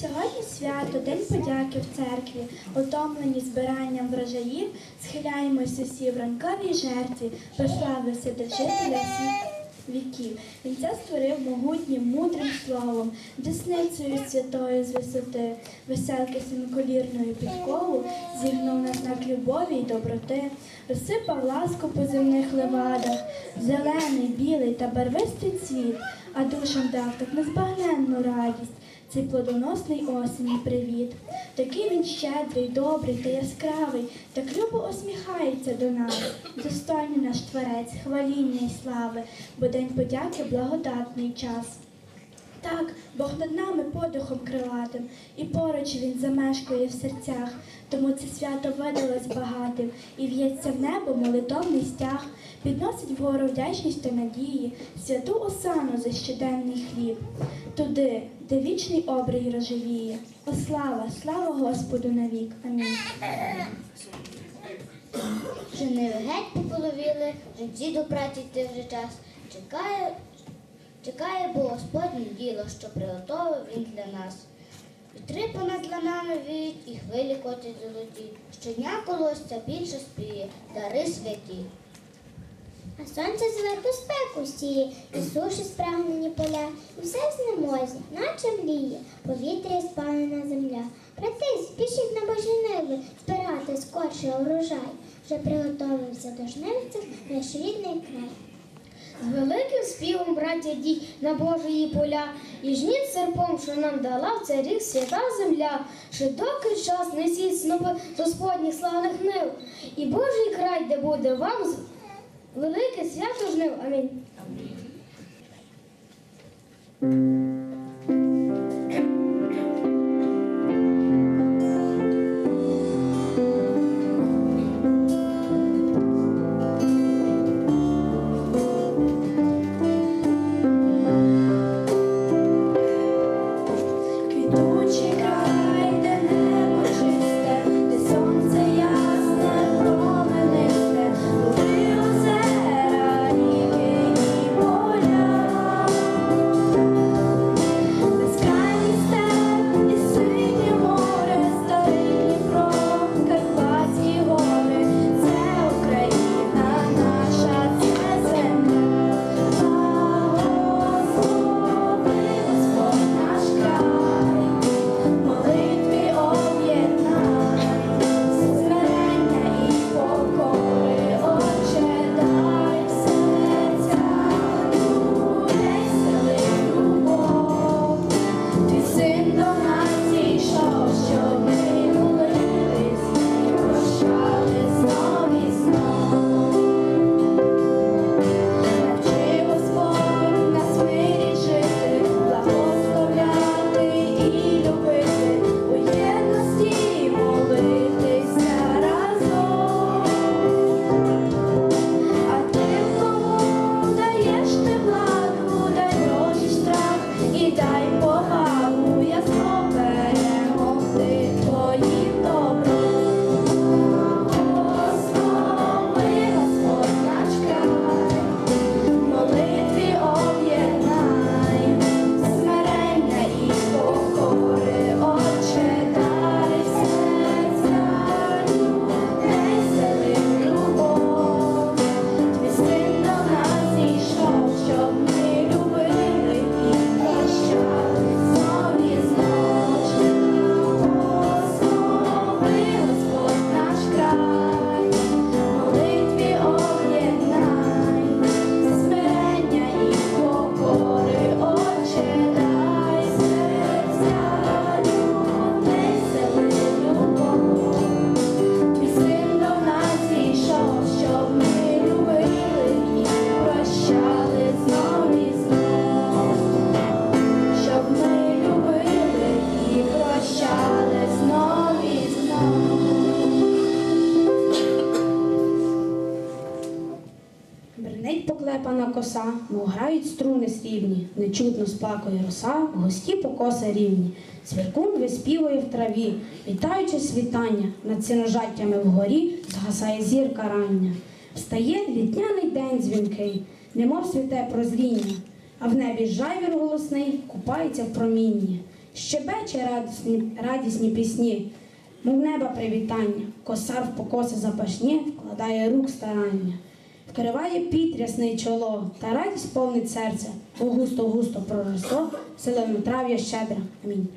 Сьогодні свято, День подяки в церкві, утомлені збиранням врожаїв, схиляємось усі в ранковій жертві, прослави Вседержителя всіх віків. Він це створив могутнім, мудрим словом, десницею святою з висоти, веселки семиколірною підкову, зігнув на знак любові й доброти, розсипав ласку по земних левадах, зелений, білий та барвистий цвіт, а душам дав так незбагненну радість. Цей плодоносний осені привіт. Такий він щедрий, добрий та яскравий, так любо осміхається до нас. Достойний наш творець, хваління й слави, бо день подяки благодатний час. Бог над нами подихом крилатим, і поруч він замешкує в серцях, тому це свято видалось багатим, і в'ється в небо молитовний стяг, підносить вгору вдячність та надії, святу осану за щоденний хліб. Туди, де вічний обрій рожевіє. О слава, слава Господу навік. Амінь. Жени геть пополовіли, жінці до праці йти вже час. Чекає, чекає, бо Господнє діло, що приготовив він для нас. Вітри понад ланами віють і хвилі котять золоті. Щодня колосся більше спіє, дари святі. А сонце зверху спеку сіє, і суші спрагнені поля, і все знемозі, наче мріє, повітря спалена земля. Брати, спішіть на божі ниви, збирати скорше урожай. Вже приготовився до жнивців наш рідний край. З великим співом, браття дій на Божої поля, і жніть серпом, що нам дала в цей свята земля, доки час несіть снопи з Господніх славних нив, і Божий край, де буде вам велике свято жнив. Амінь. Квітучий коса, мов грають струни срібні, нечутно сплакує роса, густі покоси рівні. Свіркун виспівує в траві, вітаючи світання, над сіножаттями вгорі згасає зірка рання. Встає літняний день дзвінкий, немов святе прозріння, а в небі жайвір голосний купається в промінні. щебече радісні, радісні пісні, мов неба привітання, косар в покоси запашні, вкладає рук старання, вкриває піт чоло, та радість повнить серце, густо-густо проросло, зеленотрав'я щедре. Амінь.